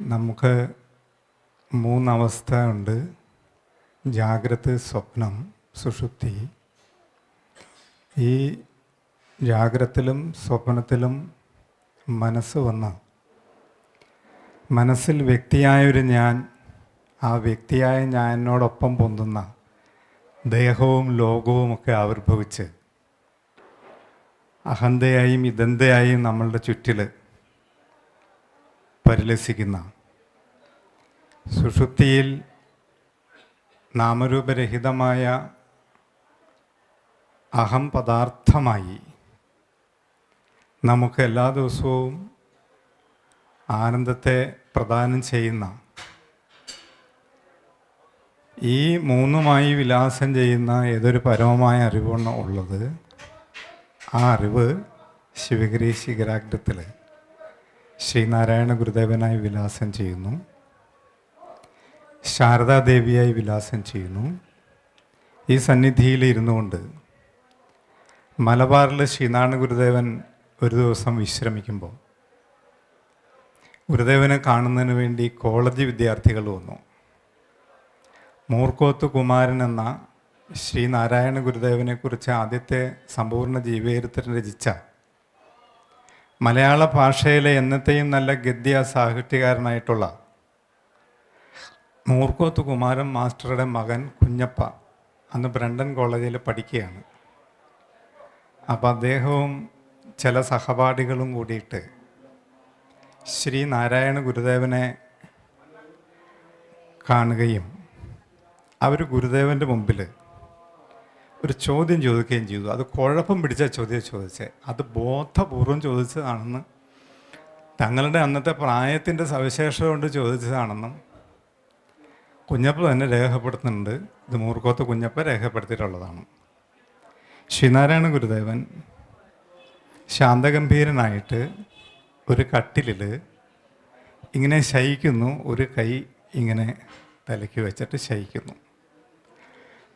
നമുക്ക് മൂന്നവസ്ഥ ഉണ്ട്. ജാഗ്രത് സ്വപ്നം സുഷുപ്തി. ഈ ജാഗ്രത്തിലും സ്വപ്നത്തിലും മനസ്സ് വന്ന മനസ്സിൽ വ്യക്തിയായൊരു ഞാൻ ആ വ്യക്തിയായ ഞാനോടൊപ്പം പൊന്തുന്ന ദേഹവും ലോകവുമൊക്കെ ആവിർഭവിച്ച് അഹന്തയായും ഇതന്തയായും നമ്മളുടെ ചുറ്റിൽ പരിലസിക്കുന്ന. സുഷുപ്തിയിൽ നാമരൂപരഹിതമായ അഹം പദാർത്ഥമായി നമുക്ക് എല്ലാ ദിവസവും ആനന്ദത്തെ പ്രദാനം ചെയ്യുന്ന ഈ മൂന്നുമായി വിലാസം ചെയ്യുന്ന ഏതൊരു പരമമായ അറിവാണ് ഉള്ളത്? ആ അറിവ് ശിവഗിരി ശിഖരാഗ്രത്തിൽ ശ്രീനാരായണ ഗുരുദേവനായി വിലാസം ചെയ്യുന്നു. ശാരദാദേവിയായി വിലാസം ചെയ്യുന്നു. ഈ സന്നിധിയിൽ ഇരുന്നു കൊണ്ട് മലബാറിൽ ശ്രീനാരായണ ഗുരുദേവൻ ഒരു ദിവസം വിശ്രമിക്കുമ്പോൾ ഗുരുദേവനെ കാണുന്നതിന് വേണ്ടി കോളേജ് വിദ്യാർത്ഥികൾ വന്നു. മൂർക്കോത്ത് കുമാരൻ എന്ന ശ്രീനാരായണ ഗുരുദേവനെക്കുറിച്ച് ആദ്യത്തെ സമ്പൂർണ ജീവചരിത്രം രചിച്ച മലയാള ഭാഷയിലെ എന്നത്തെയും നല്ല ഗദ്യ സാഹിത്യകാരനായിട്ടുള്ള മൂർക്കോത്ത് കുമാരൻ മാസ്റ്ററുടെ മകൻ കുഞ്ഞപ്പ അന്ന് ബ്രണ്ടൻ കോളേജിൽ പഠിക്കുകയാണ്. അപ്പോൾ അദ്ദേഹവും ചില സഹപാഠികളും കൂടിയിട്ട് ശ്രീ നാരായണ ഗുരുദേവനെ കാണുകയും അവർ ഗുരുദേവന്റെ മുമ്പിൽ ഒരു ചോദ്യം ചോദിക്കുകയും ചെയ്തു. അത് കുഴപ്പം പിടിച്ച ചോദ്യം ചോദിച്ചത് അത് ബോധപൂർവം ചോദിച്ചതാണെന്ന് തങ്ങളുടെ അന്നത്തെ പ്രായത്തിന്റെ സവിശേഷത കൊണ്ട് ചോദിച്ചതാണെന്നും കുഞ്ഞപ്പ തന്നെ രേഖപ്പെടുത്തുന്നുണ്ട്. ഇത് മൂർക്കോത്ത് കുഞ്ഞപ്പ രേഖപ്പെടുത്തിയിട്ടുള്ളതാണ്. ശ്രീനാരായണ ഗുരുദേവൻ ശാന്തഗംഭീരനായിട്ട് ഒരു കട്ടിലിൽ ഇങ്ങനെ ശയിക്കുന്നു. ഒരു കൈ ഇങ്ങനെ തലയ്ക്ക് വെച്ചിട്ട് ശയിക്കുന്നു.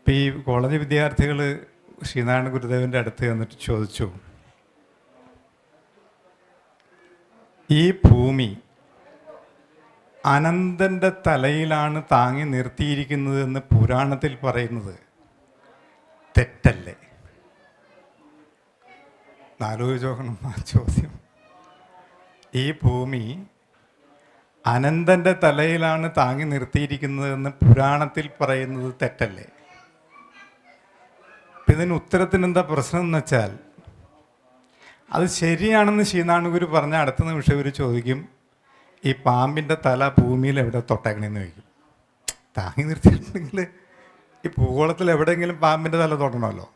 ഇപ്പം ഈ കോളേജ് വിദ്യാർത്ഥികൾ ശ്രീനാരായണ ഗുരുദേവന്റെ അടുത്ത് വന്നിട്ട് ചോദിച്ചു ഈ ഭൂമി അനന്തന്റെ തലയിലാണ് താങ്ങി നിർത്തിയിരിക്കുന്നത് എന്ന് പുരാണത്തിൽ പറയുന്നത് തെറ്റല്ലേ? ആലോചിച്ച് നോക്കണം ആ ചോദ്യം. ഈ ഭൂമി അനന്തന്റെ തലയിലാണ് താങ്ങി നിർത്തിയിരിക്കുന്നതെന്ന് പുരാണത്തിൽ പറയുന്നത് തെറ്റല്ലേ? അപ്പം ഇതിന് ഉത്തരത്തിന് എന്താ പ്രശ്നം എന്ന് വെച്ചാൽ അത് ശരിയാണെന്ന് ശ്രീനാണുഗുരു പറഞ്ഞ അടുത്ത നിമിഷം ഇവർ ചോദിക്കും ഈ പാമ്പിന്റെ തല ഭൂമിയിൽ എവിടെ തൊട്ടേക്കണേന്ന് ചോദിക്കും. താങ്ങി നിർത്തിയിട്ടുണ്ടെങ്കിൽ ഈ ഭൂഗോളത്തിൽ എവിടെയെങ്കിലും പാമ്പിന്റെ തല തൊടണമല്ലോ.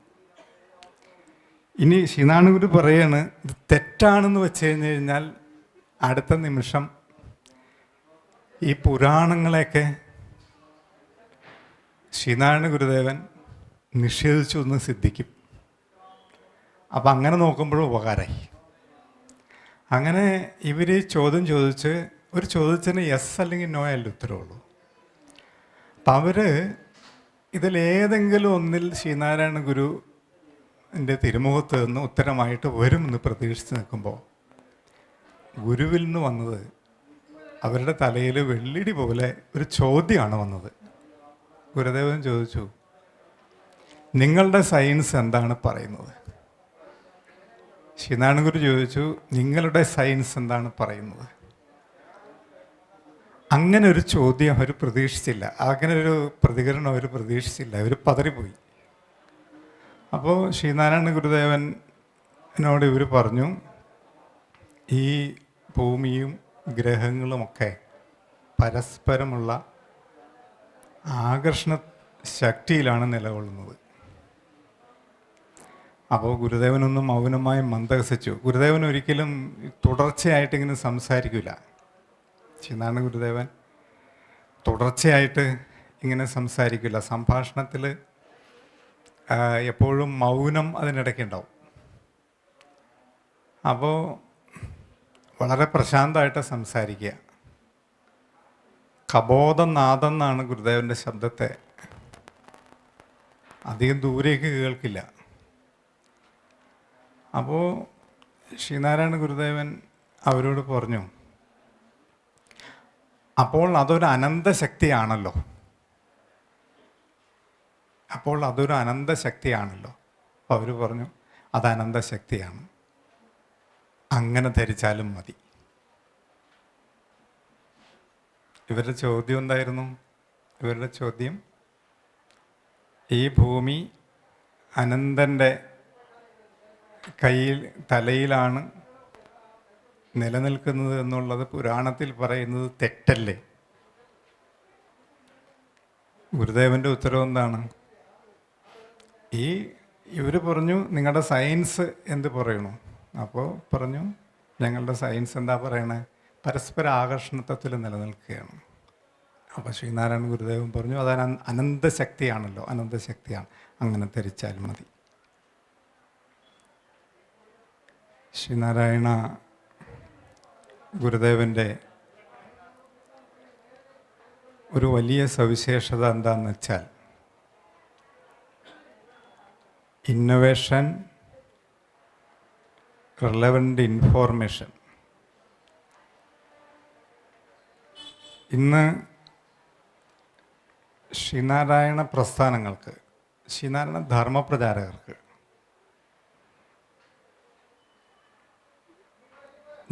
ഇനി ശ്രീനാണുഗുരു പറയാണ് ഇത് തെറ്റാണെന്ന് വെച്ച് കഴിഞ്ഞ് കഴിഞ്ഞാൽ അടുത്ത നിമിഷം ഈ പുരാണങ്ങളെയൊക്കെ ശ്രീനാരായണ ഗുരുദേവൻ നിഷേധിച്ചു എന്ന് സിദ്ധിക്കും. അപ്പം അങ്ങനെ നോക്കുമ്പോഴും ഉപകാരമായി അങ്ങനെ ഇവർ ചോദ്യം ചോദിച്ച് ഒരു ചോദിച്ചതിന് യെസ് അല്ലെങ്കിൽ നോ അല്ല ഉത്തരവുള്ളൂ. അപ്പം അവർ ഇതിലേതെങ്കിലും ഒന്നിൽ ശ്രീനാരായണ ഗുരു എന്റെ തിരുമുഖത്ത് നിന്ന് ഉത്തരമായിട്ട് വരുമെന്ന് പ്രതീക്ഷിച്ച് നിൽക്കുമ്പോൾ ഗുരുവിൽ നിന്ന് വന്നത് അവരുടെ തലയിൽ വെള്ളിടി പോലെ ഒരു ചോദ്യമാണ് വന്നത്. ഗുരുദേവൻ ചോദിച്ചു നിങ്ങളുടെ സയൻസ് എന്താണ് പറയുന്നത്? ശ്രീനാരായണ ഗുരു ചോദിച്ചു നിങ്ങളുടെ സയൻസ് എന്താണ് പറയുന്നത്? അങ്ങനെ ഒരു ചോദ്യം അവർ പ്രതീക്ഷിച്ചില്ല. അങ്ങനെ ഒരു പ്രതികരണം അവർ പ്രതീക്ഷിച്ചില്ല. അവർ പതറിപ്പോയി. അപ്പോൾ ശ്രീനാരായണ ഗുരുദേവനോട് ഇവർ പറഞ്ഞു ഈ ഭൂമിയും ഗ്രഹങ്ങളുമൊക്കെ പരസ്പരമുള്ള ആകർഷണ ശക്തിയിലാണ് നിലകൊള്ളുന്നത്. അപ്പോൾ ഗുരുദേവനൊന്നും മൗനമായി മന്ദഹസിച്ചു. ഗുരുദേവൻ ഒരിക്കലും തുടർച്ചയായിട്ട് ഇങ്ങനെ സംസാരിക്കില്ല ചെന്നാണ് ഗുരുദേവൻ? തുടർച്ചയായിട്ട് ഇങ്ങനെ സംസാരിക്കില്ല സംഭാഷണത്തിൽ എപ്പോഴും മൗനം അതിനിടയ്ക്ക് ഉണ്ടാവും അപ്പോൾ വളരെ പ്രശാന്തമായിട്ട് സംസാരിക്കുക. കബോധനാഥം എന്നാണ് ഗുരുദേവന്റെ ശബ്ദത്തെ. അധികം ദൂരേക്ക് കേൾക്കില്ല. അപ്പോൾ ശ്രീനാരായണ ഗുരുദേവൻ അവരോട് പറഞ്ഞു അപ്പോൾ അതൊരു അനന്ത ശക്തിയാണല്ലോ. അപ്പോൾ അതൊരു അനന്തശക്തിയാണല്ലോ അപ്പോൾ അവർ പറഞ്ഞു അത് അനന്തശക്തിയാണ് അങ്ങനെ ധരിച്ചാലും മതി. ഇവരുടെ ചോദ്യം എന്തായിരുന്നു? ഇവരുടെ ചോദ്യം ഈ ഭൂമി അനന്തന്റെ കയ്യിൽ തലയിലാണ് നിലനിൽക്കുന്നത് എന്നുള്ളത് പുരാണത്തിൽ പറയുന്നത് തെറ്റല്ലേ? ഗുരുദേവന്റെ ഉത്തരവ് എന്താണ്? ഈ ഇവർ പറഞ്ഞു നിങ്ങളുടെ സയൻസ് എന്ത് പറയണു? അപ്പോൾ പറഞ്ഞു ഞങ്ങളുടെ സയൻസ് എന്താ പറയണേ? പരസ്പര ആകർഷണത്വത്തിൽ നിലനിൽക്കുകയാണ്. അപ്പോൾ ശ്രീനാരായണ ഗുരുദേവൻ പറഞ്ഞു അത് അനന്തശക്തിയാണല്ലോ അനന്തശക്തിയാണ് അങ്ങനെ ധരിച്ചാൽ മതി. ശ്രീനാരായണ ഗുരുദേവന്റെ ഒരു വലിയ സവിശേഷത എന്താണെന്ന് വെച്ചാൽ ഇന്നൊവേഷൻ റിലവന്റ് ഇൻഫോർമേഷൻ ഇന്ന് ശ്രീനാരായണ പ്രസ്ഥാനങ്ങൾക്ക് ശ്രീനാരായണ ധർമ്മപ്രചാരകർക്ക്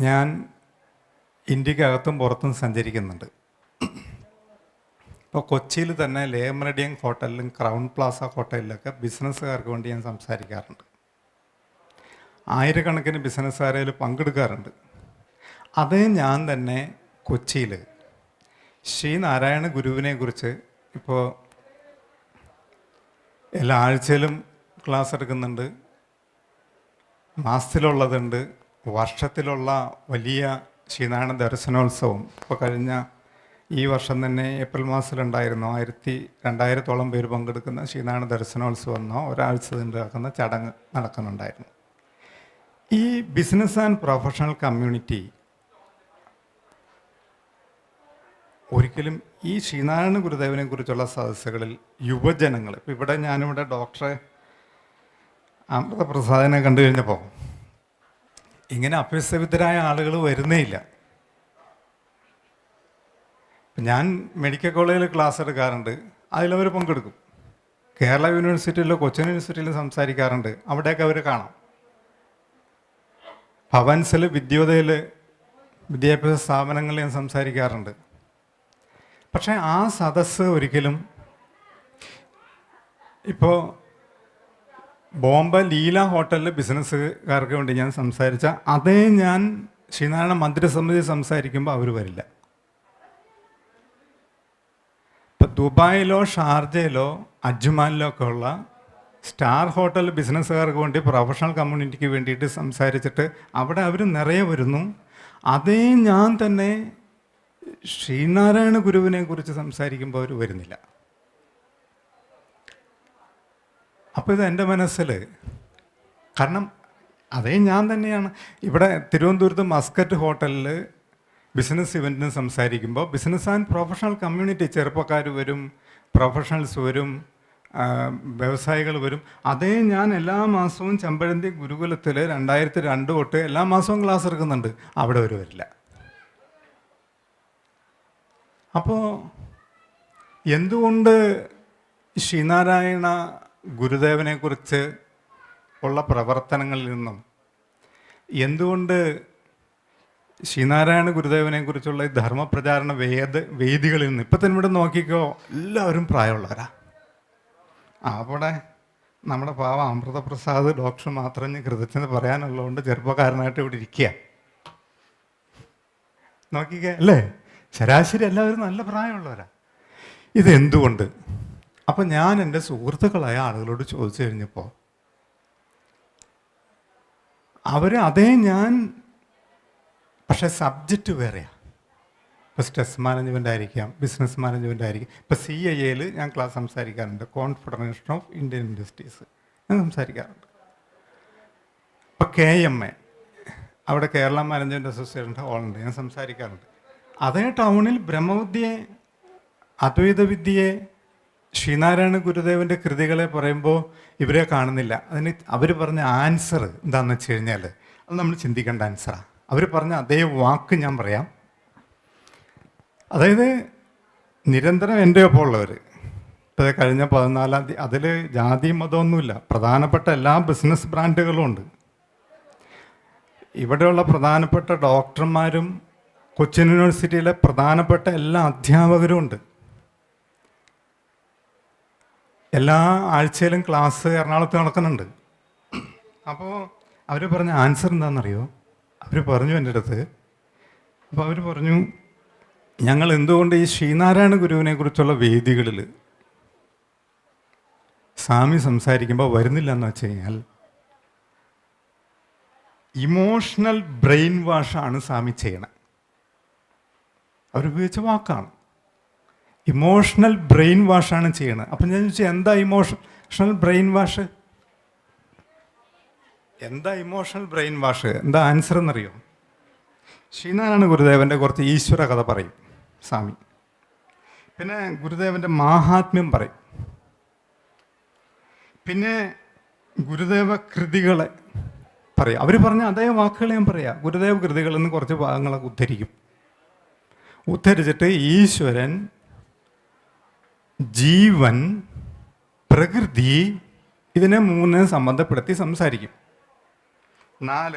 ഞാൻ ഇന്ത്യക്കകത്തും പുറത്തും സഞ്ചരിക്കുന്നുണ്ട്. ഇപ്പോൾ കൊച്ചിയിൽ തന്നെ ലേമറഡിയം ഹോട്ടലിലും ക്രൗൺ പ്ലാസ ഹോട്ടലിലൊക്കെ ബിസിനസ്സുകാർക്ക് വേണ്ടി ഞാൻ സംസാരിക്കാറുണ്ട്. ആയിരക്കണക്കിന് ബിസിനസ്സുകാരിൽ പങ്കെടുക്കാറുണ്ട്. അത് ഞാൻ തന്നെ കൊച്ചിയിൽ ശ്രീനാരായണ ഗുരുവിനെ കുറിച്ച് ഇപ്പോൾ എല്ലാ ആഴ്ചയിലും ക്ലാസ് എടുക്കുന്നുണ്ട്. മാസത്തിലുള്ളതുണ്ട്. വർഷത്തിലുള്ള വലിയ ശ്രീനാരായണ ദർശനോത്സവം. ഇപ്പോൾ കഴിഞ്ഞ ഈ വർഷം തന്നെ ഏപ്രിൽ മാസത്തിലുണ്ടായിരുന്നു. ആയിരത്തി രണ്ടായിരത്തോളം പേര് പങ്കെടുക്കുന്ന ശ്രീനാരായണ ദർശനോത്സവം എന്നോ ഒരാഴ്ച നടക്കുന്ന ചടങ്ങ് നടക്കുന്നുണ്ടായിരുന്നു. ഈ ബിസിനസ് ആൻഡ് പ്രൊഫഷണൽ കമ്മ്യൂണിറ്റി ഒരിക്കലും ഈ ശ്രീനാരായണ ഗുരുദേവനെ കുറിച്ചുള്ള സദസ്സുകളിൽ യുവജനങ്ങൾ ഇപ്പം ഇവിടെ ഞാനിവിടെ ഡോക്ടറെ അമൃതപ്രസാദിനെ കണ്ടു കഴിഞ്ഞപ്പോൾ ഇങ്ങനെ അഭ്യസ്തവിദ്യരായ ആളുകൾ വരുന്നേ ഇല്ല ഞാൻ മെഡിക്കൽ കോളേജിൽ ക്ലാസ് എടുക്കാറുണ്ട്. അതിലവർ പങ്കെടുക്കും. കേരള യൂണിവേഴ്സിറ്റിയിലോ കൊച്ചിൻ യൂണിവേഴ്സിറ്റിയിലോ സംസാരിക്കാറുണ്ട്. അവിടെയൊക്കെ അവർ കാണാം. ഭവൻസിൽ വിദ്യോദയിൽ വിദ്യാഭ്യാസ സ്ഥാപനങ്ങളിൽ ഞാൻ സംസാരിക്കാറുണ്ട്. പക്ഷേ ആ സദസ്സ് ഒരിക്കലും ഇപ്പോൾ ബോംബെ ലീല ഹോട്ടലിൽ ബിസിനസ്സുകാർക്ക് വേണ്ടി ഞാൻ സംസാരിച്ച അതേ ഞാൻ ശ്രീനാരായണ മന്ത്രിസമിതി സംസാരിക്കുമ്പോൾ അവർ വരില്ല. ഇപ്പം ദുബായിലോ ഷാർജയിലോ അജ്മാനിലോ ഒക്കെ ഉള്ള സ്റ്റാർ ഹോട്ടൽ ബിസിനസ്സുകാർക്ക് വേണ്ടി പ്രൊഫഷണൽ കമ്മ്യൂണിറ്റിക്ക് വേണ്ടിയിട്ട് സംസാരിച്ചിട്ട് അവിടെ അവർ നിറയെ വരുന്നു. അതേ ഞാൻ തന്നെ ശ്രീനാരായണ ഗുരുവിനെ കുറിച്ച് സംസാരിക്കുമ്പോൾ അവർ വരുന്നില്ല. അപ്പോൾ ഇത് എന്റെ മനസ്സിൽ കാരണം അതേ ഞാൻ തന്നെയാണ്. ഇവിടെ തിരുവനന്തപുരത്ത് മസ്കറ്റ് ഹോട്ടലിൽ ബിസിനസ് ഇവന്റിന് സംസാരിക്കുമ്പോൾ ബിസിനസ് ആൻഡ് പ്രൊഫഷണൽ കമ്മ്യൂണിറ്റി ചെറുപ്പക്കാർ വരും പ്രൊഫഷണൽസ് വരും വ്യവസായികൾ വരും. അതേ ഞാൻ എല്ലാ മാസവും ചെമ്പഴന്തി ഗുരുകുലത്തിൽ രണ്ടായിരത്തി രണ്ട് തൊട്ട് എല്ലാ മാസവും ക്ലാസ് എടുക്കുന്നുണ്ട്. അവിടെ ഒരു വരില്ല. അപ്പോൾ എന്തുകൊണ്ട് ശ്രീനാരായണ ഗുരുദേവനെക്കുറിച്ച് ഉള്ള പ്രവർത്തനങ്ങളിൽ നിന്നും എന്തുകൊണ്ട് ശ്രീനാരായണ ഗുരുദേവനെക്കുറിച്ചുള്ള ഈ ധർമ്മപ്രചാരണ വേദ വേദികളിൽ നിന്ന് ഇപ്പം തന്നെ ഇവിടെ നോക്കിക്കോ എല്ലാവരും പ്രായമുള്ളവരാ. അവിടെ നമ്മുടെ പാവ അമൃതപ്രസാദ് ഡോക്ടർ മാത്രം കൃതജ്ഞത പറയാനുള്ളതുകൊണ്ട് ചെറുപ്പക്കാരനായിട്ട് ഇവിടെ ഇരിക്കുക. നോക്കിക്കേ അല്ലേ? ശരാശരി എല്ലാവരും നല്ല പ്രായമുള്ളവരാ. ഇതെന്തുകൊണ്ട്? അപ്പം ഞാൻ എന്റെ സുഹൃത്തുക്കളായ ആളുകളോട് ചോദിച്ചു കഴിഞ്ഞപ്പോൾ അവർ അതേ ഞാൻ പക്ഷെ സബ്ജക്റ്റ് വേറെയാണ് ഇപ്പോൾ സ്ട്രെസ് മാനേജ്മെന്റ് ആയിരിക്കാം ബിസിനസ് മാനേജ്മെന്റ് ആയിരിക്കും. ഇപ്പോൾ സി ഐ എയിൽ ഞാൻ ക്ലാസ് സംസാരിക്കാറുണ്ട്. കോൺഫെഡറേഷൻ ഓഫ് ഇന്ത്യൻ ഇൻഡസ്ട്രീസ് ഞാൻ സംസാരിക്കാറുണ്ട്. ഇപ്പോൾ കെ എം എ അവിടെ കേരള മാനേജ്മെന്റ് അസോസിയേഷന്റെ ഹോളുണ്ട് ഞാൻ സംസാരിക്കാറുണ്ട്. അതേ ടൗണിൽ ബ്രഹ്മവിദ്യയെ അദ്വൈത വിദ്യയെ ശ്രീനാരായണ ഗുരുദേവന്റെ കൃതികളെ പറയുമ്പോൾ ഇവരെ കാണുന്നില്ല. അതിന് അവർ പറഞ്ഞ ആൻസർ എന്താണെന്ന് വെച്ച് കഴിഞ്ഞാൽ അത് നമ്മൾ ചിന്തിക്കേണ്ട ആൻസറാണ് അവർ പറഞ്ഞ അതേ വാക്ക് ഞാൻ പറയാം. അതായത് നിരന്തരം എന്റെ ഒപ്പം ഉള്ളവർ ഇപ്പോൾ കഴിഞ്ഞ പതിനാലാം തീയതി അതിൽ ജാതി മതമൊന്നുമില്ല. പ്രധാനപ്പെട്ട എല്ലാ ബിസിനസ് ബ്രാൻഡുകളും ഉണ്ട്. ഇവിടെയുള്ള പ്രധാനപ്പെട്ട ഡോക്ടർമാരും കൊച്ചിൻ യൂണിവേഴ്സിറ്റിയിലെ പ്രധാനപ്പെട്ട എല്ലാ അധ്യാപകരും ഉണ്ട്. എല്ലാ ആഴ്ചയിലും ക്ലാസ് എറണാകുളത്ത് നടക്കുന്നുണ്ട്. അപ്പോൾ അവർ പറഞ്ഞ ആൻസർ എന്താണെന്നറിയോ അവർ പറഞ്ഞു എന്റെ അടുത്ത്. അപ്പോൾ അവർ പറഞ്ഞു ഞങ്ങൾ എന്തുകൊണ്ട് ഈ ശ്രീനാരായണ ഗുരുവിനെ കുറിച്ചുള്ള വേദികളിൽ സ്വാമി സംസാരിക്കുമ്പോൾ വരുന്നില്ല എന്ന് വെച്ച് കഴിഞ്ഞാൽ ഇമോഷണൽ ബ്രെയിൻ വാഷാണ് സ്വാമി ചെയ്യണത് അവരുപയോഗിച്ച വാക്കാണ്. ഇമോഷണൽ ബ്രെയിൻ വാഷാണ് ചെയ്യണത്. അപ്പം ഞാൻ ചോദിച്ചു എന്താ ഇമോഷണൽ ബ്രെയിൻ വാഷ് എന്താ ഇമോഷണൽ ബ്രെയിൻ വാഷ് എന്താ ആൻസർ എന്നറിയോ? ശ്രീനാരായണ ഗുരുദേവന്റെ കുറച്ച് ഈശ്വര കഥ പറയും സ്വാമി. പിന്നെ ഗുരുദേവന്റെ മാഹാത്മ്യം പറയും. പിന്നെ ഗുരുദേവ കൃതികളെ പറയും. അവർ പറഞ്ഞ അതേ വാക്കുകൾ ഞാൻ പറയാം. ഗുരുദേവ കൃതികളിൽ നിന്ന് കുറച്ച് ഭാഗങ്ങളൊക്കെ ഉദ്ധരിക്കും. ഉദ്ധരിച്ചിട്ട് ഈശ്വരൻ ജീവൻ പ്രകൃതി ഇതിനെ മൂന്ന് സംബന്ധപ്പെടുത്തി സംസാരിക്കും. നാല്.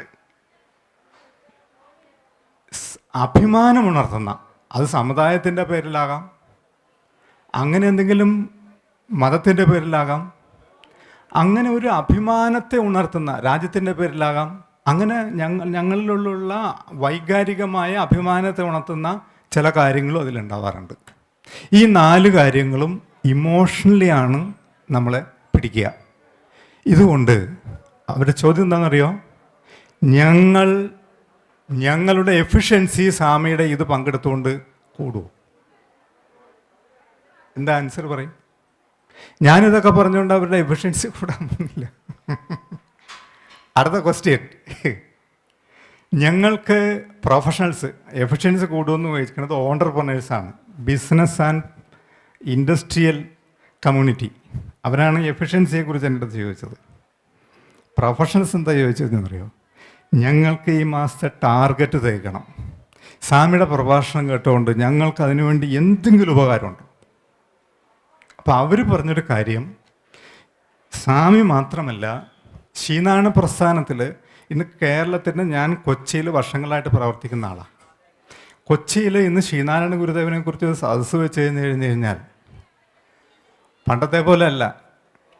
അഭിമാനം അഭിമാനമുണർത്തുന്ന അത് സമുദായത്തിന്റെ പേരിലാകാം. അങ്ങനെ എന്തെങ്കിലും മതത്തിന്റെ പേരിലാകാം. അങ്ങനെ ഒരു അഭിമാനത്തെ ഉണർത്തുന്ന രാജ്യത്തിന്റെ പേരിലാകാം. അങ്ങനെ ഞങ്ങൾ ഞങ്ങളിലുള്ള വൈകാരികമായ അഭിമാനത്തെ ഉണർത്തുന്ന ചില കാര്യങ്ങളും അതിലുണ്ടാവാറുണ്ട്. ഈ നാല് കാര്യങ്ങളും ഇമോഷണലി ആണ് നമ്മളെ പിടിക്കുക. ഇതുകൊണ്ട് അവരുടെ ചോദ്യം എന്താണെന്നറിയോ? ഞങ്ങൾ ഞങ്ങളുടെ എഫിഷ്യൻസി സ്വാമിയുടെ ഇത് പങ്കെടുത്തുകൊണ്ട് കൂടുമോ എന്താ ആൻസർ പറയും? ഞാനിതൊക്കെ പറഞ്ഞുകൊണ്ട് അവരുടെ എഫിഷ്യൻസി കൂടാൻ പോകുന്നില്ല. അടുത്ത ക്വസ്റ്റ്യൻ ഞങ്ങൾക്ക് പ്രൊഫഷണൽസ് എഫിഷ്യൻസി കൂടുമെന്ന് ചോദിക്കുന്നത് ഓണ്ടർപ്രണേഴ്സാണ് ബിസിനസ് ആൻഡ് ഇൻഡസ്ട്രിയൽ കമ്മ്യൂണിറ്റി അവരാണ് എഫിഷ്യൻസിയെക്കുറിച്ച് എന്റെ അടുത്ത് ചോദിച്ചത്. പ്രൊഫഷണൽസ് എന്താ ചോദിച്ചതെന്നറിയോ? ഞങ്ങൾക്ക് ഈ മാസത്തെ ടാർഗറ്റ് തേക്കണം. സ്വാമിയുടെ പ്രഭാഷണം കേട്ടുകൊണ്ട് ഞങ്ങൾക്ക് അതിനുവേണ്ടി എന്തെങ്കിലും ഉപകാരമുണ്ട്. അപ്പോൾ അവർ പറഞ്ഞൊരു കാര്യം സ്വാമി മാത്രമല്ല ശ്രീനാരായണ പ്രസ്ഥാനത്തിൽ ഇന്ന് കേരളത്തിന്റെ ഞാൻ കൊച്ചിയിൽ വർഷങ്ങളായിട്ട് പ്രവർത്തിക്കുന്ന ആളാണ് കൊച്ചിയിൽ ഇന്ന് ശ്രീനാരായണ ഗുരുദേവനെ കുറിച്ച് ഒരു വെച്ച് കഴിഞ്ഞ് കഴിഞ്ഞ് കഴിഞ്ഞാൽ പണ്ടത്തെ പോലെ അല്ല.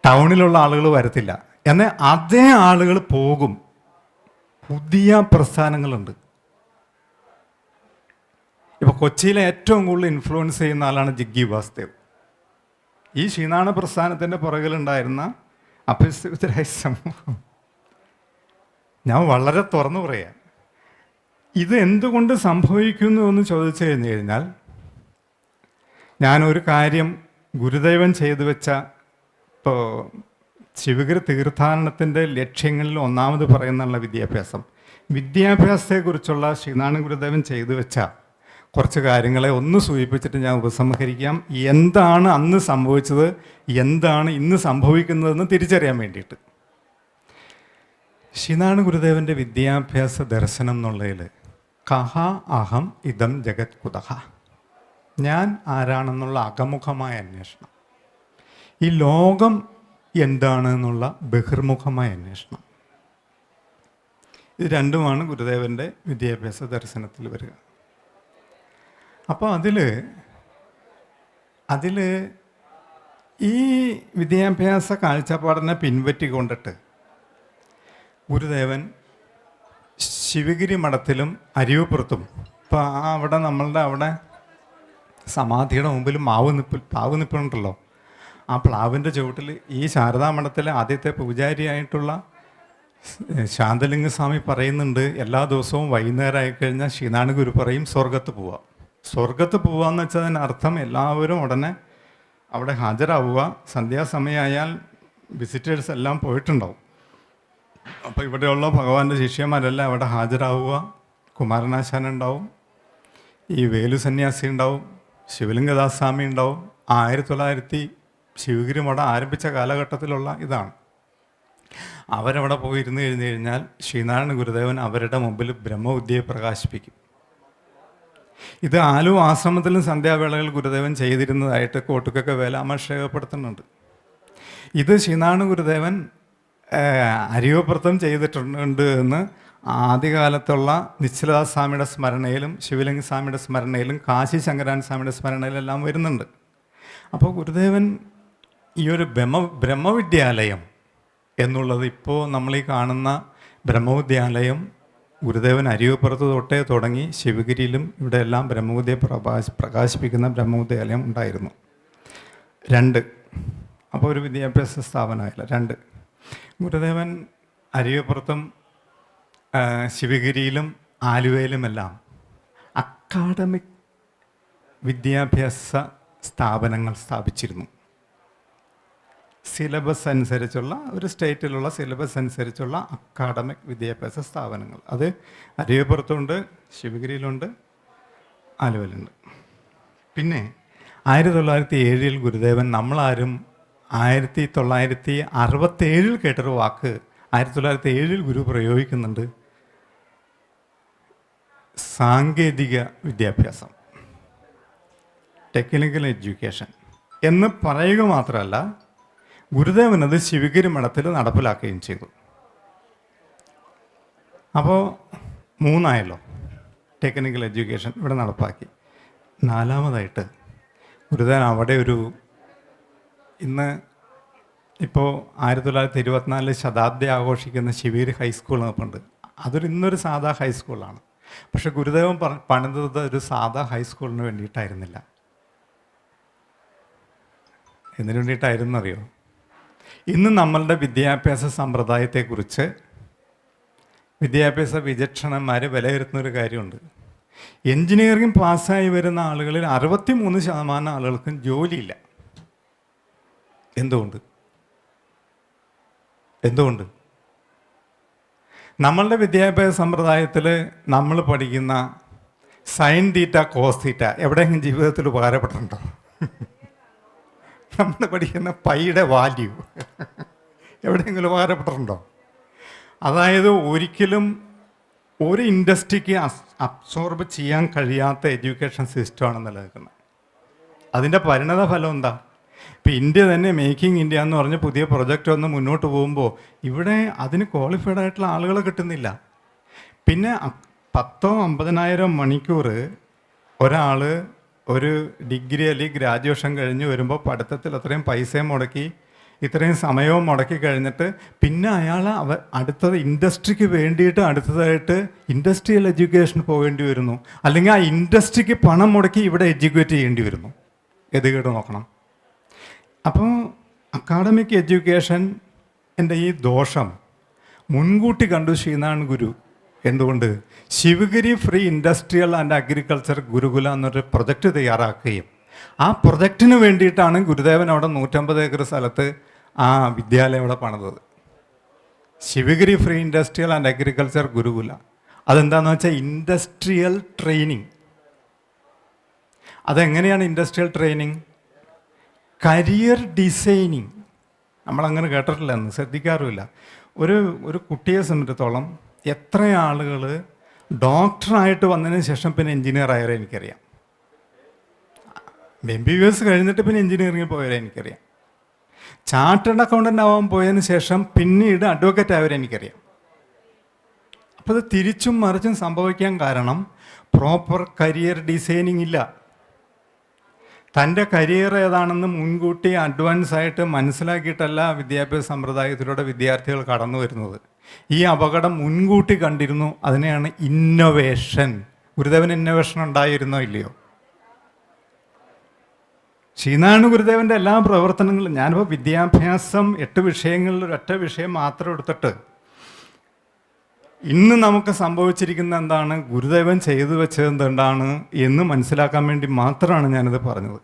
ടൗണിലുള്ള ആളുകൾ വരത്തില്ല. എന്നാൽ അതേ ആളുകൾ പോകും. പുതിയ പ്രസ്ഥാനങ്ങളുണ്ട്. ഇപ്പോൾ കൊച്ചിയിലെ ഏറ്റവും കൂടുതൽ ഇൻഫ്ലുവൻസ് ചെയ്യുന്ന ആളാണ് ജിഗ്ഗി വാസ്ദേവ്. ഈ ശ്രീനാരായണ പ്രസ്ഥാനത്തിന്റെ പുറകിലുണ്ടായിരുന്ന അഭ്യസ്തരായ സമൂഹം. ഞാൻ വളരെ തുറന്നു പറയാം. ഇത് എന്തുകൊണ്ട് സംഭവിക്കുന്നു എന്ന് ചോദിച്ചു കഴിഞ്ഞു കഴിഞ്ഞാൽ ഞാനൊരു കാര്യം ഗുരുദേവൻ ചെയ്തു വെച്ച ഇപ്പോൾ ശിവഗിരി തീർത്ഥാടനത്തിന്റെ ലക്ഷ്യങ്ങളിൽ ഒന്നാമത് പറയുന്നുള്ള വിദ്യാഭ്യാസം. വിദ്യാഭ്യാസത്തെക്കുറിച്ചുള്ള ശ്രീനാരായണ ഗുരുദേവൻ ചെയ്തു വെച്ച കുറച്ച് കാര്യങ്ങളെ ഒന്ന് സൂചിപ്പിച്ചിട്ട് ഞാൻ ഉപസംഹരിക്കാം. എന്താണ് അന്ന് സംഭവിച്ചത്? എന്താണ് ഇന്ന് സംഭവിക്കുന്നതെന്ന് തിരിച്ചറിയാൻ വേണ്ടിയിട്ട്. ശ്രീനാരായണ ഗുരുദേവന്റെ വിദ്യാഭ്യാസ ദർശനം എന്നുള്ളതിൽ കഹ അഹം ഇതം ജഗത് കുതഹ. ഞാൻ ആരാണെന്നുള്ള അകമുഖമായ അന്വേഷണം. ഈ ലോകം എന്താണ് എന്നുള്ള ബഹിർമുഖമായ അന്വേഷണം. ഇത് രണ്ടുമാണ് ഗുരുദേവന്റെ വിദ്യാഭ്യാസ ദർശനത്തിൽ വരിക. അപ്പോൾ അതിൽ അതിൽ ഈ വിദ്യാഭ്യാസ കാഴ്ചപ്പാടിനെ പിൻപറ്റിക്കൊണ്ടിട്ട് ഗുരുദേവൻ ശിവഗിരി മഠത്തിലും അരിവപ്പുറത്തും. ഇപ്പോൾ ആ അവിടെ നമ്മളുടെ അവിടെ സമാധിയുടെ മുമ്പിൽ മാവ് നിപ്പ് പാവ് നിപ്പുണ്ടല്ലോ. ആ പ്ലാവിന്റെ ചുവട്ടിൽ ഈ ശാരദാ മഠത്തിലെ ആദ്യത്തെ പൂജാരിയായിട്ടുള്ള ശാന്തലിംഗ സ്വാമി പറയുന്നുണ്ട് എല്ലാ ദിവസവും വൈകുന്നേരം ആയിക്കഴിഞ്ഞാൽ ശ്രീനാണ് ഗുരു പറയും സ്വർഗത്ത് പോവാം സ്വർഗത്ത് പോവാന്ന് വെച്ചതിന് അർത്ഥം എല്ലാവരും ഉടനെ അവിടെ ഹാജരാവുക. സന്ധ്യാസമയമായാൽ വിസിറ്റേഴ്സ് എല്ലാം പോയിട്ടുണ്ടാവും. അപ്പോൾ ഇവിടെയുള്ള ഭഗവാന്റെ ശിഷ്യന്മാരെല്ലാം അവിടെ ഹാജരാവുക. കുമാരനാശാൻ ഉണ്ടാവും ഈ വേലു സന്യാസി ഉണ്ടാവും. ശിവലിംഗദാസ്വാമി ഉണ്ടാവും. ആയിരത്തി തൊള്ളായിരത്തി ശിവഗിരി മഠം ആരംഭിച്ച കാലഘട്ടത്തിലുള്ള ഇതാണ്. അവരവിടെ പോയി ഇരുന്ന് കഴിഞ്ഞ് കഴിഞ്ഞാൽ ശ്രീനാരായണ ഗുരുദേവൻ അവരുടെ മുമ്പിൽ ബ്രഹ്മവിദ്യയെ പ്രകാശിപ്പിക്കും. ഇത് ആലു ആശ്രമത്തിലും സന്ധ്യാവേളകൾ ഗുരുദേവൻ ചെയ്തിരുന്നതായിട്ട് കോട്ടുക്കൊക്കെ വേലാമ രേഖപ്പെടുത്തുന്നുണ്ട് ഇത് ശ്രീനാരായണ ഗുരുദേവൻ അരിയോപ്രത്തം ചെയ്തിട്ടുണ്ട് എന്ന് ആദ്യകാലത്തുള്ള നിശ്ചലദാസ് സ്വാമിയുടെ സ്മരണയിലും ശിവലിംഗ സ്വാമിയുടെ സ്മരണയിലും കാശി ശങ്കരാൻ സ്വാമിയുടെ സ്മരണയിലും എല്ലാം വരുന്നുണ്ട്. അപ്പോൾ ഗുരുദേവൻ ഈ ഒരു ബ്രഹ്മ ബ്രഹ്മവിദ്യാലയം എന്നുള്ളത് ഇപ്പോൾ നമ്മൾ ഈ കാണുന്ന ബ്രഹ്മവിദ്യാലയം ഗുരുദേവൻ അരിവപ്പുറത്ത് തൊട്ടേ തുടങ്ങി ശിവഗിരിയിലും ഇവിടെ എല്ലാം ബ്രഹ്മവിദ്യ പ്രകാശ പ്രകാശിപ്പിക്കുന്ന ബ്രഹ്മവിദ്യാലയം ഉണ്ടായിരുന്നു. രണ്ട്. അപ്പോൾ ഒരു വിദ്യാഭ്യാസ സ്ഥാപനമായില്ല. രണ്ട്. ഗുരുദേവൻ അരിയപ്പുറത്തും ശിവഗിരിയിലും ആലുവയിലുമെല്ലാം അക്കാഡമിക് വിദ്യാഭ്യാസ സ്ഥാപനങ്ങൾ സ്ഥാപിച്ചിരുന്നു. സിലബസ് അനുസരിച്ചുള്ള ഒരു സ്റ്റേറ്റിലുള്ള സിലബസ് അനുസരിച്ചുള്ള അക്കാഡമിക് വിദ്യാഭ്യാസ സ്ഥാപനങ്ങൾ. അത് അരിയപ്പുറത്തുണ്ട് ശിവഗിരിയിലുണ്ട് ആലുവയിലുണ്ട്. പിന്നെ ആയിരത്തി തൊള്ളായിരത്തി ഏഴിൽ ഗുരുദേവൻ നമ്മളാരും ആയിരത്തി തൊള്ളായിരത്തി അറുപത്തേഴിൽ കേട്ടൊരു വാക്ക് ആയിരത്തി തൊള്ളായിരത്തി ഏഴിൽ ഗുരു പ്രയോഗിക്കുന്നുണ്ട്. സാങ്കേതിക വിദ്യാഭ്യാസം. ടെക്നിക്കൽ എഡ്യൂക്കേഷൻ എന്ന് പറയുക മാത്രമല്ല ഗുരുദേവൻ അത് ശിവഗിരി മഠത്തിൽ നടപ്പിലാക്കുകയും ചെയ്തു. അപ്പോൾ മൂന്നായല്ലോ. ടെക്നിക്കൽ എഡ്യൂക്കേഷൻ ഇവിടെ നടപ്പാക്കി. നാലാമതായിട്ട് ഗുരുദേവൻ അവിടെ ഒരു ഇന്ന് ഇപ്പോൾ ആയിരത്തി തൊള്ളായിരത്തി ഇരുപത്തിനാലിൽ ശതാബ്ദി ആഘോഷിക്കുന്ന ശിവീർ ഹൈസ്കൂൾ നിൽപ്പുണ്ട് അതൊരു ഇന്നൊരു സാധാ ഹൈസ്കൂളാണ് പക്ഷെ ഗുരുദേവൻ പണിതത് ഒരു സാധാ ഹൈസ്കൂളിന് വേണ്ടിയിട്ടായിരുന്നില്ല. എന്തിനു വേണ്ടിയിട്ടായിരുന്നു അറിയോ ഇന്ന് നമ്മളുടെ വിദ്യാഭ്യാസ സമ്പ്രദായത്തെക്കുറിച്ച് വിദ്യാഭ്യാസ വിചക്ഷണന്മാർ വിലയിരുത്തുന്ന ഒരു കാര്യമുണ്ട്. എൻജിനീയറിംഗ് പാസ്സായി വരുന്ന ആളുകളിൽ അറുപത്തി മൂന്ന് ശതമാനം ആളുകൾക്കും ജോലിയില്ല. എന്തുകൊണ്ട്? എന്തുകൊണ്ട്? നമ്മളുടെ വിദ്യാഭ്യാസ സമ്പ്രദായത്തിൽ നമ്മൾ പഠിക്കുന്ന സൈൻ തീറ്റ കോസ് തീറ്റ എവിടെയെങ്കിലും ജീവിതത്തിൽ ഉപകാരപ്പെട്ടിട്ടുണ്ടോ? നമ്മൾ പഠിക്കുന്ന പൈയുടെ വാല്യൂ എവിടെയെങ്കിലും ഉപകാരപ്പെട്ടിട്ടുണ്ടോ? അതായത് ഒരിക്കലും ഒരു ഇൻഡസ്ട്രിക്ക് അബ്സോർബ് ചെയ്യാൻ കഴിയാത്ത എഡ്യൂക്കേഷൻ സിസ്റ്റമാണ് നിലനിൽക്കുന്നത്. അതിന്റെ പരിണത ഫലം എന്താ? ഇപ്പം ഇന്ത്യ തന്നെ മേക്കിംഗ് ഇന്ത്യ എന്ന് പറഞ്ഞ പുതിയ പ്രൊജക്റ്റ് ഒന്ന് മുന്നോട്ട് പോകുമ്പോൾ ഇവിടെ അതിന് ക്വാളിഫൈഡ് ആയിട്ടുള്ള ആളുകളെ കിട്ടുന്നില്ല. പിന്നെ പത്തോ അമ്പതിനായിരം മണിക്കൂർ ഒരാൾ ഒരു ഡിഗ്രി അല്ലെങ്കിൽ ഗ്രാജുവേഷൻ കഴിഞ്ഞ് വരുമ്പോൾ പഠിത്തത്തിൽ അത്രയും പൈസയും മുടക്കി ഇത്രയും സമയവും മുടക്കി കഴിഞ്ഞിട്ട് പിന്നെ അയാൾ അവ അടുത്തത് ഇൻഡസ്ട്രിക്ക് വേണ്ടിയിട്ട് അടുത്തതായിട്ട് ഇൻഡസ്ട്രിയൽ എഡ്യൂക്കേഷൻ പോകേണ്ടി വരുന്നു. അല്ലെങ്കിൽ ആ ഇൻഡസ്ട്രിക്ക് പണം മുടക്കി ഇവിടെ എഡ്യൂക്കേറ്റ് ചെയ്യേണ്ടി വരുന്നു. ഗതികേട് നോക്കണം. അപ്പോൾ അക്കാഡമിക് എഡ്യൂക്കേഷൻ എന്റെ ഈ ദോഷം മുൻകൂട്ടി കണ്ടു ശ്രീനാരായണ ഗുരു എന്തുകൊണ്ട് Sivagiri free industrial and agriculture Gurukula എന്നൊരു പ്രൊജക്റ്റ് തയ്യാറാക്കുകയും ആ പ്രൊജക്റ്റിന് വേണ്ടിയിട്ടാണ് ഗുരുദേവൻ അവിടെ നൂറ്റമ്പത് ഏക്കർ സ്ഥലത്ത് ആ വിദ്യാലയം അവിടെ പണിതത്. Sivagiri free industrial and agriculture Gurukula. അതെന്താണെന്ന് വെച്ചാൽ ഇൻഡസ്ട്രിയൽ ട്രെയിനിങ് അതെങ്ങനെയാണ് ഇൻഡസ്ട്രിയൽ ട്രെയിനിങ് കരിയർ ഡിസൈനിങ്. നമ്മളങ്ങനെ കേട്ടിട്ടില്ല എന്ന് ശ്രദ്ധിക്കാറുമില്ല. ഒരു ഒരു കുട്ടിയെ സംബന്ധിച്ചിടത്തോളം എത്ര ആളുകൾ ഡോക്ടറായിട്ട് വന്നതിന് ശേഷം പിന്നെ എഞ്ചിനീയർ ആയവരെ എനിക്കറിയാം. എം ബി ബി എസ് കഴിഞ്ഞിട്ട് പിന്നെ എഞ്ചിനീയറിംഗിൽ പോയവരെ എനിക്കറിയാം. ചാർട്ടേഡ് അക്കൗണ്ടന്റ് ആവാൻ പോയതിന് ശേഷം പിന്നീട് അഡ്വക്കേറ്റ് ആയവരെ എനിക്കറിയാം. അപ്പോൾ അത് തിരിച്ചും മറിച്ചും സംഭവിക്കാൻ കാരണം പ്രോപ്പർ കരിയർ ഡിസൈനിങ് ഇല്ല. തന്റെ കരിയർ ഏതാണെന്ന് മുൻകൂട്ടി അഡ്വാൻസ് ആയിട്ട് മനസ്സിലാക്കിയിട്ടല്ല വിദ്യാഭ്യാസ സമ്പ്രദായത്തിലൂടെ വിദ്യാർത്ഥികൾ കടന്നു വരുന്നത്. ഈ അപകടം മുൻകൂട്ടി കണ്ടിരുന്നു. അതിനെയാണ് ഇന്നൊവേഷൻ ഗുരുദേവൻ ഇന്നൊവേഷൻ ഉണ്ടായിരുന്നോ ഇല്ലയോ? ശ്രീനാരായണ ഗുരുദേവന്റെ എല്ലാ പ്രവർത്തനങ്ങളും ഞാനിപ്പോൾ വിദ്യാഭ്യാസം എട്ട് വിഷയങ്ങളിൽ ഒരൊറ്റ വിഷയം മാത്രം എടുത്തിട്ട് ഇന്ന് നമുക്ക് സംഭവിച്ചിരിക്കുന്ന എന്താണ്? ഗുരുദേവൻ ചെയ്തു വെച്ചത് എന്താണ് എന്ന് മനസ്സിലാക്കാൻ വേണ്ടി മാത്രമാണ് ഞാനിത് പറഞ്ഞത്.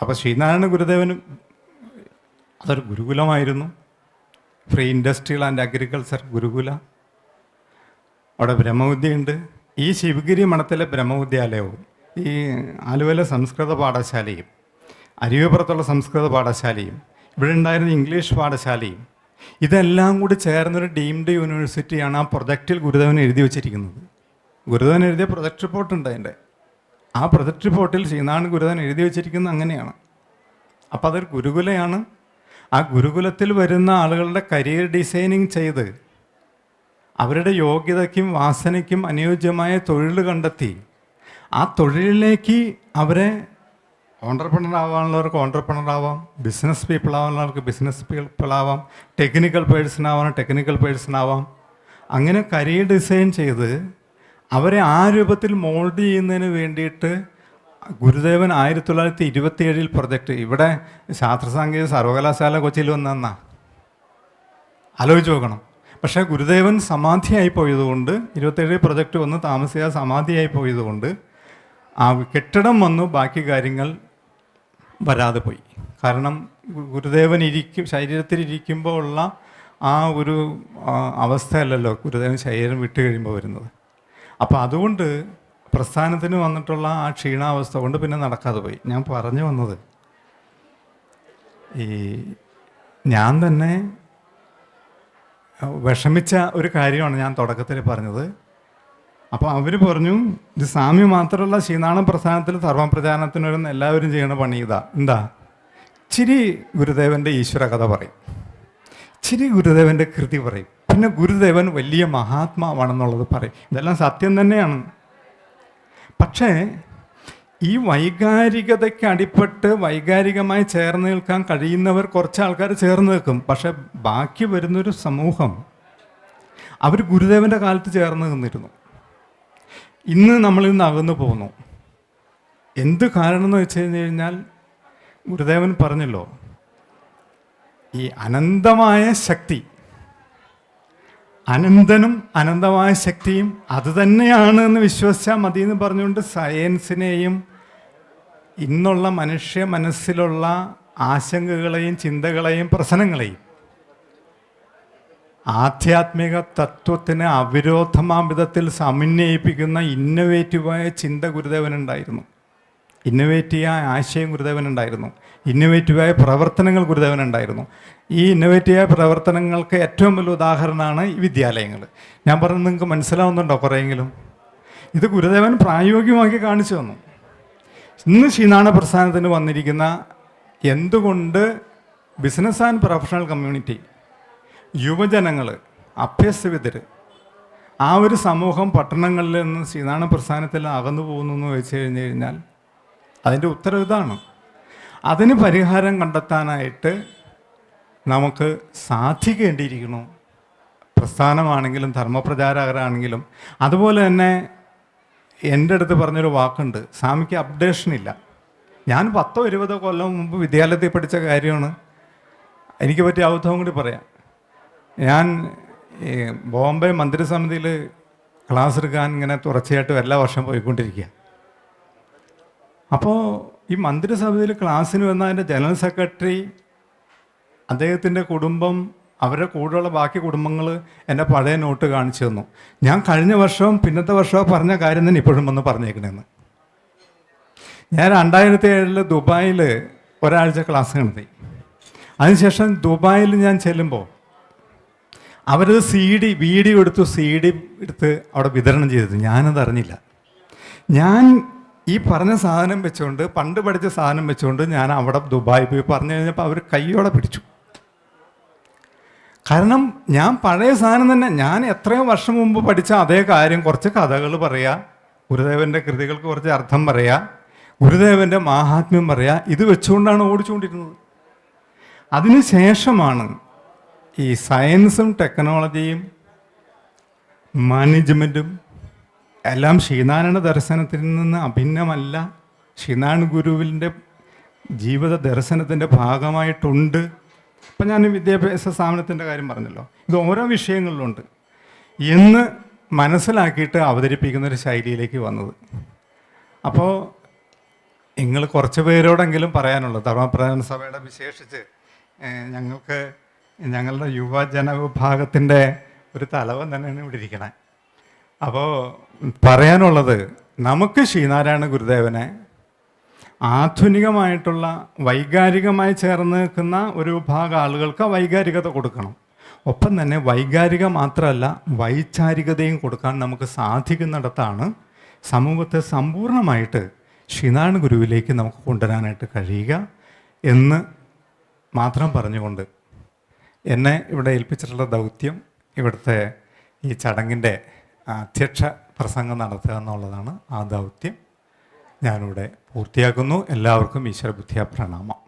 അപ്പോൾ ശ്രീനാരായണ ഗുരുദേവന് അതൊരു ഗുരുകുലമായിരുന്നു. Free industrial and agriculture Gurukula. അവിടെ ബ്രഹ്മവിദ്യയുണ്ട്. ഈ ശിവഗിരി മഠത്തിലെ ബ്രഹ്മവിദ്യാലയവും ഈ ആലുവയിലെ സംസ്കൃത പാഠശാലയും അരുവിപ്പുറത്തുള്ള സംസ്കൃത പാഠശാലയും ഇവിടെ ഉണ്ടായിരുന്ന ഇംഗ്ലീഷ് പാഠശാലയും ഇതെല്ലാം കൂടി ചേർന്നൊരു ഡീംഡ് യൂണിവേഴ്സിറ്റിയാണ് ആ പ്രൊജക്റ്റിൽ ഗുരുദേവൻ എഴുതി വെച്ചിരിക്കുന്നത്. ഗുരുദേവൻ എഴുതിയ പ്രൊജക്ട് റിപ്പോർട്ട് ഉണ്ട് അതിന്റെ. ആ പ്രൊജക്ട് റിപ്പോർട്ടിൽ ശ്രീനാരായണ ഗുരുദേവൻ എഴുതി വെച്ചിരിക്കുന്നത് അങ്ങനെയാണ്. അപ്പോൾ അതൊരു ഗുരുകുലയാണ്. ആ ഗുരുകുലത്തിൽ വരുന്ന ആളുകളുടെ കരിയർ ഡിസൈനിങ് ചെയ്ത് അവരുടെ യോഗ്യതയ്ക്കും വാസനയ്ക്കും അനുയോജ്യമായ തൊഴിൽ കണ്ടെത്തി ആ തൊഴിലിലേക്ക് അവരെ ഓണ്ടർപ്രണർ ആവാനുള്ളവർക്ക് ഓണ്ടർപ്രണർ ആവാം ബിസിനസ് പീപ്പിൾ ആവാനുള്ളവർക്ക് ബിസിനസ് പീപ്പിൾ ആവാം. ടെക്നിക്കൽ പേഴ്സൺ ആവാൻ ടെക്നിക്കൽ പേഴ്സൺ ആവാം. അങ്ങനെ കരിയർ ഡിസൈൻ ചെയ്ത് അവരെ ആ രൂപത്തിൽ മോൾഡ് ചെയ്യുന്നതിന് വേണ്ടിയിട്ട് ഗുരുദേവൻ ആയിരത്തി തൊള്ളായിരത്തി ഇരുപത്തി ഏഴിൽ പ്രൊജക്റ്റ് ഇവിടെ ശാസ്ത്ര സാങ്കേതിക സർവകലാശാല കൊച്ചിയിൽ വന്നെന്നാ ആലോചിച്ച് നോക്കണം. പക്ഷേ ഗുരുദേവൻ സമാധിയായി പോയതുകൊണ്ട് ഇരുപത്തേഴ് പ്രൊജക്റ്റ് വന്ന് താമസിയാതെ സമാധിയായി പോയതുകൊണ്ട് ആ കെട്ടിടം വന്നു. ബാക്കി കാര്യങ്ങൾ വരാതെ പോയി. കാരണം ഗുരുദേവൻ ഇരിക്കും ശരീരത്തിൽ ഇരിക്കുമ്പോൾ ഉള്ള ആ ഒരു അവസ്ഥയല്ലല്ലോ ഗുരുദേവൻ ശരീരം വിട്ട് കഴിയുമ്പോൾ വരുന്നത്. അപ്പോൾ അതുകൊണ്ട് പ്രസ്ഥാനത്തിന് വന്നിട്ടുള്ള ആ ക്ഷീണാവസ്ഥ കൊണ്ട് പിന്നെ നടക്കാതെ പോയി. ഞാൻ പറഞ്ഞു വന്നത് ഈ ഞാൻ തന്നെ വിഷമിച്ച ഒരു കാര്യമാണ് ഞാൻ തുടക്കത്തിൽ പറഞ്ഞത്. അപ്പോൾ അവർ പറഞ്ഞു ഇത് സ്വാമി മാത്രമല്ല ശ്രീനാണ പ്രസ്ഥാനത്തിൽ ധർമ്മപ്രചാരണത്തിനൊരു എല്ലാവരും ചെയ്യണ പണി ഇതാ. എന്താ? ചിരി ഗുരുദേവന്റെ ഈശ്വര കഥ പറയും. ചിരി ഗുരുദേവന്റെ കൃതി പറയും. പിന്നെ ഗുരുദേവൻ വലിയ മഹാത്മാവാണെന്നുള്ളത് പറയും. ഇതെല്ലാം സത്യം തന്നെയാണ്. പക്ഷേ ഈ വൈകാരികതയ്ക്ക് അടിപ്പെട്ട് വൈകാരികമായി ചേർന്ന് നിൽക്കാൻ കഴിയുന്നവർ കുറച്ച് ആൾക്കാർ ചേർന്ന് നിൽക്കും. പക്ഷെ ബാക്കി വരുന്നൊരു സമൂഹം അവർ ഗുരുദേവന്റെ കാലത്ത് ചേർന്ന് നിന്നിരുന്നു. ഇന്ന് നമ്മളിൽ നിന്ന് അകന്നു പോകുന്നു. എന്ത് കാരണം എന്ന് വെച്ച് കഴിഞ്ഞ് കഴിഞ്ഞാൽ ഗുരുദേവൻ പറഞ്ഞല്ലോ ഈ അനന്തമായ ശക്തി അനന്തനും അനന്തമായ ശക്തിയും അത് തന്നെയാണ് എന്ന് വിശ്വസിച്ചാൽ മതി എന്ന് പറഞ്ഞുകൊണ്ട് സയൻസിനെയും ഇന്നുള്ള മനുഷ്യ മനസ്സിലുള്ള ആശങ്കകളെയും ചിന്തകളെയും പ്രശ്നങ്ങളെയും ആധ്യാത്മിക തത്വത്തിന് അവിരോധമാം വിധത്തിൽ സമന്വയിപ്പിക്കുന്ന ഇന്നവേറ്റീവായ ചിന്ത ഗുരുദേവനുണ്ടായിരുന്നു. ഇന്നവേറ്റീവായ ആശയം ഗുരുദേവനുണ്ടായിരുന്നു. ഇന്നവേറ്റീവായ പ്രവർത്തനങ്ങൾ ഗുരുദേവനുണ്ടായിരുന്നു. ഈ ഇന്നവേറ്റീവായ പ്രവർത്തനങ്ങൾക്ക് ഏറ്റവും വലിയ ഉദാഹരണമാണ് ഈ വിദ്യാലയങ്ങൾ. ഞാൻ പറഞ്ഞത് നിങ്ങൾക്ക് മനസ്സിലാവുന്നുണ്ടോ കുറേയെങ്കിലും? ഇത് ഗുരുദേവൻ പ്രായോഗികമാക്കി കാണിച്ചു തന്നു. ഇന്ന് ശീനാണ പ്രസ്ഥാനത്തിന് വന്നിരിക്കുന്ന എന്തുകൊണ്ട് ബിസിനസ് ആൻഡ് പ്രൊഫഷണൽ കമ്മ്യൂണിറ്റി യുവജനങ്ങൾ അഭ്യസ്തവിതർ ആ ഒരു സമൂഹം പട്ടണങ്ങളിൽ നിന്ന് സീതാണ പ്രസ്ഥാനത്തിൽ അകന്നു പോകുന്നു എന്ന് വെച്ച് കഴിഞ്ഞ് കഴിഞ്ഞാൽ അതിന്റെ ഉത്തരവ് ഇതാണ്. അതിന് പരിഹാരം കണ്ടെത്താനായിട്ട് നമുക്ക് സാധിക്കേണ്ടിയിരിക്കുന്നു. പ്രസ്ഥാനമാണെങ്കിലും ധർമ്മപ്രചാരകരാണെങ്കിലും. അതുപോലെ തന്നെ എന്റെ അടുത്ത് പറഞ്ഞൊരു വാക്കുണ്ട് സ്വാമിക്ക് അപ്ഡേഷൻ ഇല്ല. ഞാൻ പത്തോ ഇരുപതോ കൊല്ലം മുമ്പ് വിദ്യാലയത്തിൽ പഠിച്ച കാര്യമാണ്. എനിക്ക് പറ്റിയ ഔദ്ധവും കൂടി പറയാം. ഞാൻ ബോംബെ മന്ത്രിസമിതിയിൽ ക്ലാസ് എടുക്കാൻ ഇങ്ങനെ തുടർച്ചയായിട്ട് എല്ലാ വർഷം പോയിക്കൊണ്ടിരിക്കുക. അപ്പോൾ ഈ മന്ത്രിസഭയിൽ ക്ലാസ്സിന് വന്ന അതിന്റെ ജനറൽ സെക്രട്ടറി അദ്ദേഹത്തിന്റെ കുടുംബം അവരുടെ കൂടെയുള്ള ബാക്കി കുടുംബങ്ങൾ എന്റെ പഴയ നോട്ട് കാണിച്ചു തന്നു. ഞാൻ കഴിഞ്ഞ വർഷവും പിന്നത്തെ വർഷവും പറഞ്ഞ കാര്യം തന്നെ ഇപ്പോഴും വന്ന് പറഞ്ഞേക്കണേന്ന്. ഞാൻ രണ്ടായിരത്തി ഏഴിൽ ദുബായിൽ ഒരാഴ്ച ക്ലാസ് നടത്തി. അതിനുശേഷം ദുബായിൽ ഞാൻ ചെല്ലുമ്പോൾ അവരത് സി ഡി വീഡിയോ എടുത്തു സി ഡി എടുത്ത് അവിടെ വിതരണം ചെയ്തത് ഞാനത് അറിഞ്ഞില്ല. ഞാൻ ഈ പറഞ്ഞ സാധനം വെച്ചുകൊണ്ട് പണ്ട് പഠിച്ച സാധനം വെച്ചുകൊണ്ട് ഞാൻ അവിടെ ദുബായി പോയി പറഞ്ഞു കഴിഞ്ഞപ്പോൾ അവർ കൈയോടെ പിടിച്ചു. കാരണം ഞാൻ പഴയ സാധനം തന്നെ ഞാൻ എത്രയോ വർഷം മുമ്പ് പഠിച്ച അതേ കാര്യം കുറച്ച് കഥകൾ പറയുക ഗുരുദേവന്റെ കൃതികൾക്ക് കുറച്ച് അർത്ഥം പറയുക ഗുരുദേവന്റെ മാഹാത്മ്യം പറയുക ഇത് വെച്ചുകൊണ്ടാണ് ഓടിച്ചുകൊണ്ടിരുന്നത് അതിനുശേഷമാണ് ഈ സയൻസും ടെക്നോളജിയും മാനേജ്മെന്റും എല്ലാം ശ്രീനാരായണ ദർശനത്തിൽ നിന്ന് അഭിന്നമല്ല. ശ്രീനാരായണ ഗുരുവിന്റെ ജീവിത ദർശനത്തിന്റെ ഭാഗമായിട്ടുണ്ട്. ഇപ്പം ഞാൻ വിദ്യാഭ്യാസ സ്ഥാപനത്തിന്റെ കാര്യം പറഞ്ഞല്ലോ. ഇത് ഓരോ വിഷയങ്ങളിലുണ്ട്. എന്ന് മനസ്സിലാക്കിയിട്ട് അവതരിപ്പിക്കുന്ന ഒരു ശൈലിയിലേക്ക് വന്നത്. അപ്പോൾ നിങ്ങൾ കുറച്ച് പേരോടെങ്കിലും പറയാനുള്ളൂ ധർമ്മപ്രധാന സഭയുടെ വിശേഷിച്ച് ഞങ്ങൾക്ക് ഞങ്ങളുടെ യുവജന വിഭാഗത്തിന്റെ ഒരു തലവൻ തന്നെയാണ് ഇവിടെ ഇരിക്കണേ. അപ്പോൾ പറയാനുള്ളത് നമുക്ക് ശ്രീനാരായണ ഗുരുദേവനെ ആധുനികമായിട്ടുള്ള വൈകാരികമായി ചേർന്ന് നിൽക്കുന്ന ഒരു വിഭാഗം ആളുകൾക്ക് വൈകാരികത കൊടുക്കണം. ഒപ്പം തന്നെ വൈകാരിക മാത്രമല്ല വൈചാരികതയും കൊടുക്കാൻ നമുക്ക് സാധിക്കുന്നിടത്താണ് സമൂഹത്തെ സമ്പൂർണമായിട്ട് ശ്രീനാരായണ ഗുരുവിലേക്ക് നമുക്ക് കൊണ്ടുവരാനായിട്ട് കഴിയുക എന്ന് മാത്രം പറഞ്ഞുകൊണ്ട് എന്നെ ഇവിടെ ഏൽപ്പിച്ചിട്ടുള്ള ദൗത്യം ഇവിടുത്തെ ഈ ചടങ്ങിന്റെ അധ്യക്ഷ പ്രസംഗം നടത്തുക എന്നുള്ളതാണ് ആ ദൗത്യം. ഞാനിവിടെ പൂർത്തിയാക്കുന്നു. എല്ലാവർക്കും ഈശ്വര ബുദ്ധിയ പ്രണാമം.